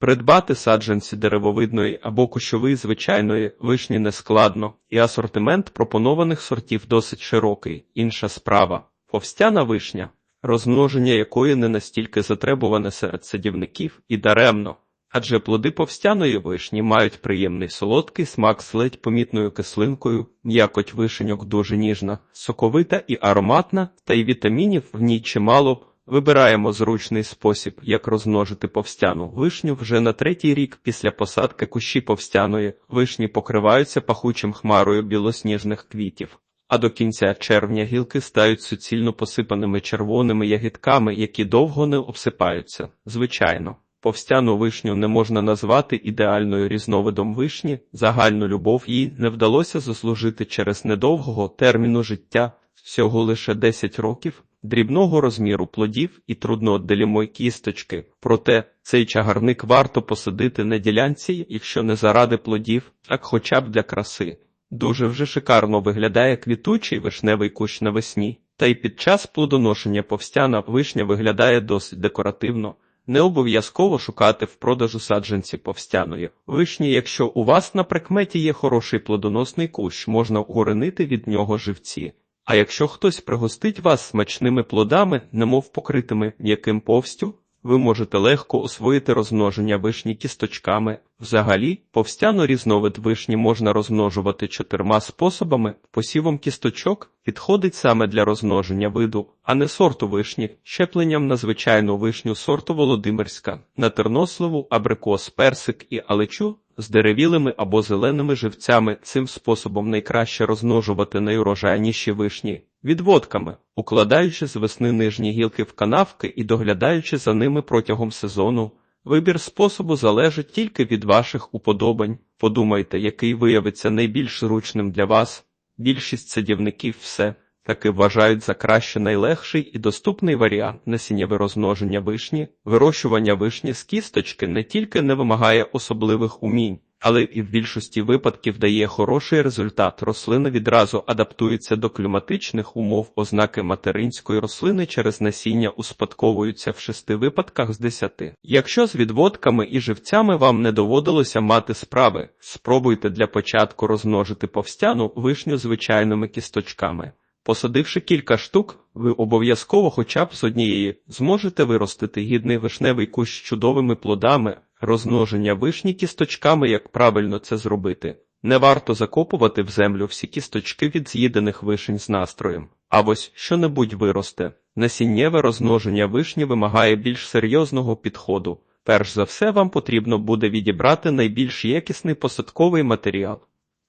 Придбати саджанці деревовидної або кущової звичайної вишні нескладно, і асортимент пропонованих сортів досить широкий. Інша справа повстяна вишня, розмноження якої не настільки затребуване серед садівників і даремно. Адже плоди повстяної вишні мають приємний солодкий смак з ледь помітною кислинкою, м'якоть вишеньок дуже ніжна, соковита і ароматна, та й вітамінів в ній чимало. Вибираємо зручний спосіб, як розмножити повстяну вишню вже на третій рік після посадки кущі повстяної вишні покриваються пахучим хмарою білосніжних квітів. А до кінця червня гілки стають суцільно посипаними червоними ягідками, які довго не обсипаються. Звичайно, повстяну вишню не можна назвати ідеальною різновидом вишні, загальну любов їй не вдалося заслужити через недовгого терміну життя, всього лише 10 років, дрібного розміру плодів і трудноотделімої кісточки. Проте цей чагарник варто посадити на ділянці, якщо не заради плодів, так хоча б для краси. Дуже вже шикарно виглядає квітучий вишневий кущ навесні, та й під час плодоношення повстяна вишня виглядає досить декоративно. Не обов'язково шукати в продажу саджанці повстяної вишні. Якщо у вас на прикметі є хороший плодоносний кущ, можна угоренити від нього живці. А якщо хтось пригостить вас смачними плодами, немов покритими м'яким повстю, ви можете легко освоїти розмноження вишні кісточками. Взагалі, повстяно різновид вишні можна розмножувати чотирма способами. Посівом кісточок підходить саме для розмноження виду, а не сорту вишні, щепленням на звичайну вишню сорту Володимирська, на терносливу, абрикос, персик і алечу з деревілими або зеленими живцями. Цим способом найкраще розмножувати найурожайніші вишні. Відводками, укладаючи з весни нижні гілки в канавки і доглядаючи за ними протягом сезону. Вибір способу залежить тільки від ваших уподобань. Подумайте, який виявиться найбільш зручним для вас. Більшість садівників все таки вважають за краще найлегший і доступний варіант насіннєве розмноження вишні. Вирощування вишні з кісточки не тільки не вимагає особливих умінь, але і в більшості випадків дає хороший результат. Рослина відразу адаптується до кліматичних умов. Ознаки материнської рослини через насіння успадковуються в шести випадках з десяти. Якщо з відводками і живцями вам не доводилося мати справи, спробуйте для початку розмножити повстяну вишню звичайними кісточками. Посадивши кілька штук, ви обов'язково хоча б з однієї зможете виростити гідний вишневий кущ з чудовими плодами, розмноження вишні кісточками, як правильно це зробити. Не варто закопувати в землю всі кісточки від з'їдених вишень з настроєм. А ось що-небудь виросте. Насіннєве розмноження вишні вимагає більш серйозного підходу. Перш за все, вам потрібно буде відібрати найбільш якісний посадковий матеріал.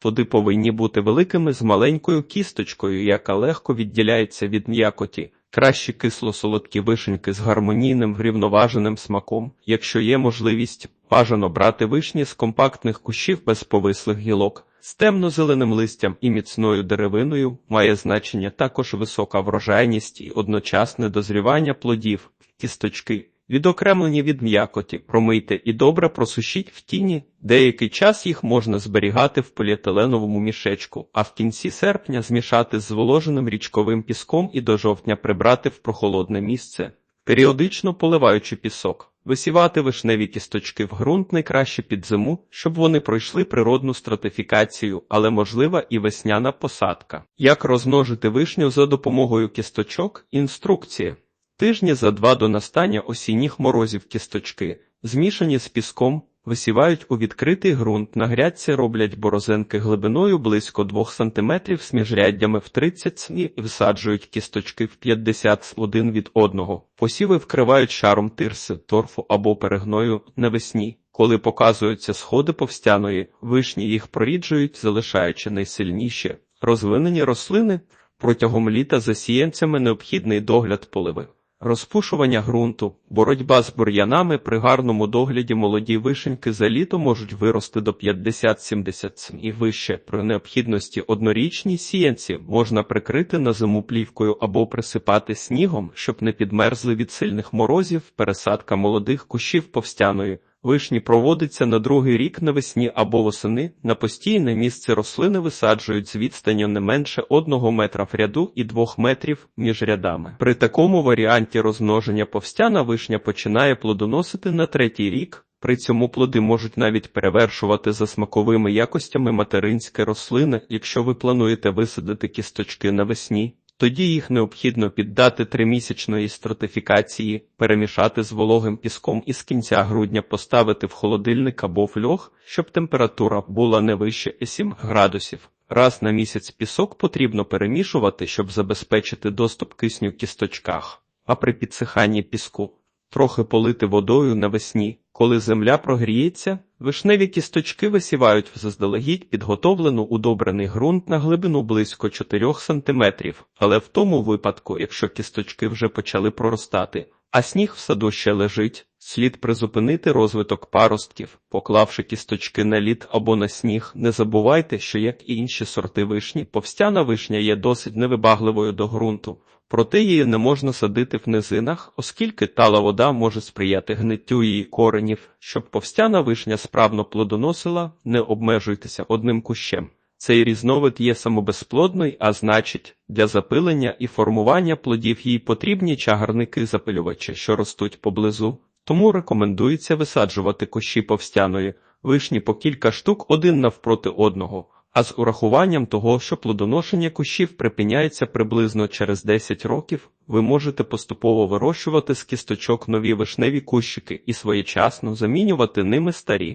Плоди повинні бути великими з маленькою кісточкою, яка легко відділяється від м'якоті. Кращі кисло-солодкі вишеньки з гармонійним врівноваженим смаком. Якщо є можливість, бажано брати вишні з компактних кущів без повислих гілок. З темно-зеленим листям і міцною деревиною має значення також висока врожайність і одночасне дозрівання плодів, кісточки. Відокремлені від м'якоті, промийте і добре просушіть в тіні. Деякий час їх можна зберігати в поліетиленовому мішечку, а в кінці серпня змішати з зволоженим річковим піском і до жовтня прибрати в прохолодне місце, періодично поливаючи пісок. Висівати вишневі кісточки в ґрунт найкраще під зиму, щоб вони пройшли природну стратифікацію, але можлива і весняна посадка. Як розмножити вишню за допомогою кісточок? Інструкція. Тижні за два до настання осінніх морозів кісточки, змішані з піском, висівають у відкритий ґрунт, на грядці роблять борозенки глибиною близько 2 см з міжряддями в 30 см і всаджують кісточки в 50 см один від одного. Посіви вкривають шаром тирси, торфу або перегною навесні. Коли показуються сходи повстяної, вишні їх проріджують, залишаючи найсильніші розвинені рослини. Протягом літа за сіянцями необхідний догляд поливи. Розпушування ґрунту, боротьба з бур'янами при гарному догляді молоді вишеньки за літо можуть вирости до 50-70 см і вище. При необхідності однорічні сіянці можна прикрити на зиму плівкою або присипати снігом, щоб не підмерзли від сильних морозів. Пересадка молодих кущів повстяної. Вишні проводиться на другий рік навесні або восени. На постійне місце рослини висаджують з відстанню не менше одного метра в ряду і двох метрів між рядами. При такому варіанті розмноження повстяна вишня починає плодоносити на третій рік. При цьому плоди можуть навіть перевершувати за смаковими якостями материнські рослини, якщо ви плануєте висадити кісточки навесні. Тоді їх необхідно піддати тримісячної стратифікації, перемішати з вологим піском і з кінця грудня поставити в холодильник або в льох, щоб температура була не вище 7 градусів. Раз на місяць пісок потрібно перемішувати, щоб забезпечити доступ кисню в кісточках, а при підсиханні піску трохи полити водою навесні. Коли земля прогріється, вишневі кісточки висівають в заздалегідь підготовлену удобрений ґрунт на глибину близько 4 см, але в тому випадку, якщо кісточки вже почали проростати, а сніг в саду ще лежить, слід призупинити розвиток паростків, поклавши кісточки на лід або на сніг. Не забувайте, що як і інші сорти вишні, повстяна вишня є досить невибагливою до ґрунту. Проте її не можна садити в низинах, оскільки тала вода може сприяти гниттю її коренів. Щоб повстяна вишня справно плодоносила, не обмежуйтеся одним кущем. Цей різновид є самобезплодний, а значить, для запилення і формування плодів їй потрібні чагарники-запилювачі, що ростуть поблизу. Тому рекомендується висаджувати кущі повстяної вишні по кілька штук один навпроти одного. А з урахуванням того, що плодоношення кущів припиняється приблизно через 10 років, ви можете поступово вирощувати з кісточок нові вишневі кущики і своєчасно замінювати ними старі.